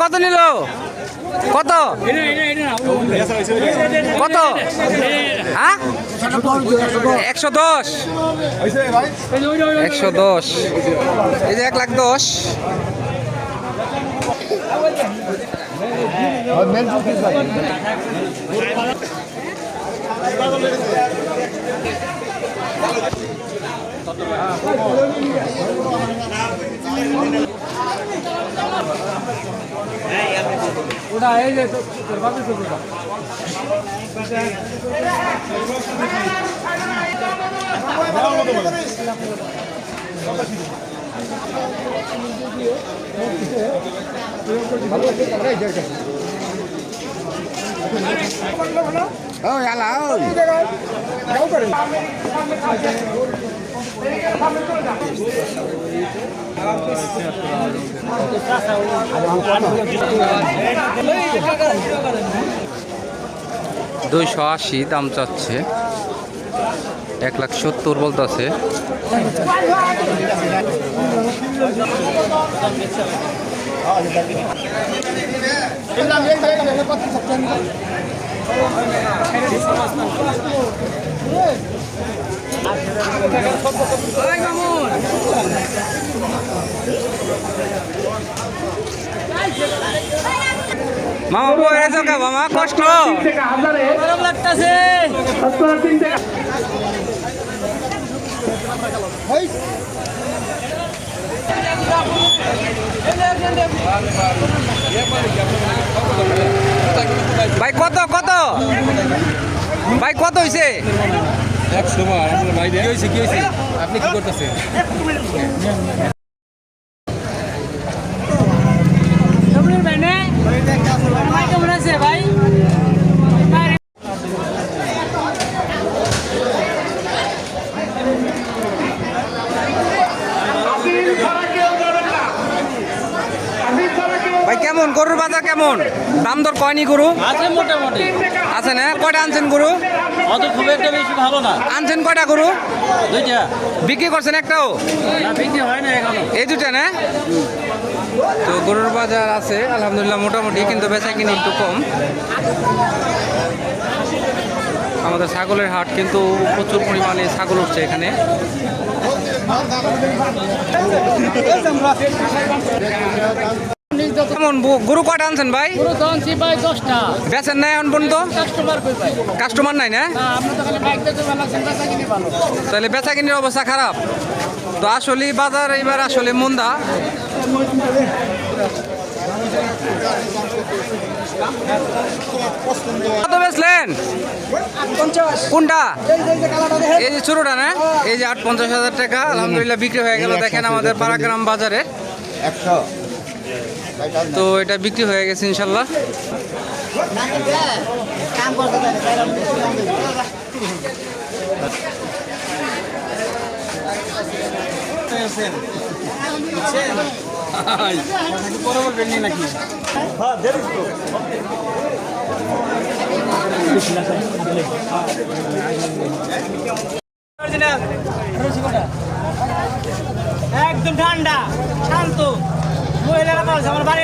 কত নিল? কত? কত? হ্যাঁ? একশো দশ। একশো দশ। এই যে এক লাখ দশ। Ôi, ăn là ơi. দুইশো আশি দাম চাচ্ছে। এক লাখ সত্তর বলতেছে। মামা বই রেছো কা মামা কষ্ট। গরম লাগতেছে। ভাই কত কত? ভাই কত হইছে? একশো বার। ভাই কি হয়েছে কি হয়েছে আপনি কি করতেছেন? ভাই কেমন গরুর বাজার কেমন? দাম দর কয়নি গরু? আছে মোটামুটি। আছে না? কয়টা আনছেন গরু? অত খুব একটা বেশি ভালো না। আনছেন কয়টা গরু? দুইটা। বিক্রি করছেন একটাও? না বিক্রি হয় না এখনও। এই দুটা না? তো গরুর বাজার আছে আলহামদুলিল্লাহ মোটামুটি কিন্তু বেচা কিনে একটু কম। আমাদের ছাগলের হাট কিন্তু প্রচুর পরিমাণে ছাগল উঠছে এখানে। কেমন? গরু কয়টা আনছেন ভাই? দশটা। বেচেন নাই এখন পর্যন্ত? কাস্টমার কই ভাই? কাস্টমার নাই না? না তো খালি বাইক দেখতে ভালো কিনে ভালো। তাহলে বেচা কিনের অবস্থা খারাপ। তো আসলে বাজার এইবার আসলে মন্দা। কত বেচলেন? কোনটা? এই যে ছোটটা না? এই যে আট পঞ্চাশ হাজার টাকা। আলহামদুলিল্লাহ বিক্রি হয়ে গেল। দেখেন আমাদের পাড়াগ্রাম বাজারে। একশো। তো এটা বিক্রি হয়ে গেছে ইনশাল্লাহ। একদম ঠান্ডা শান্ত। মহিলারা পালছে আমার বাড়ি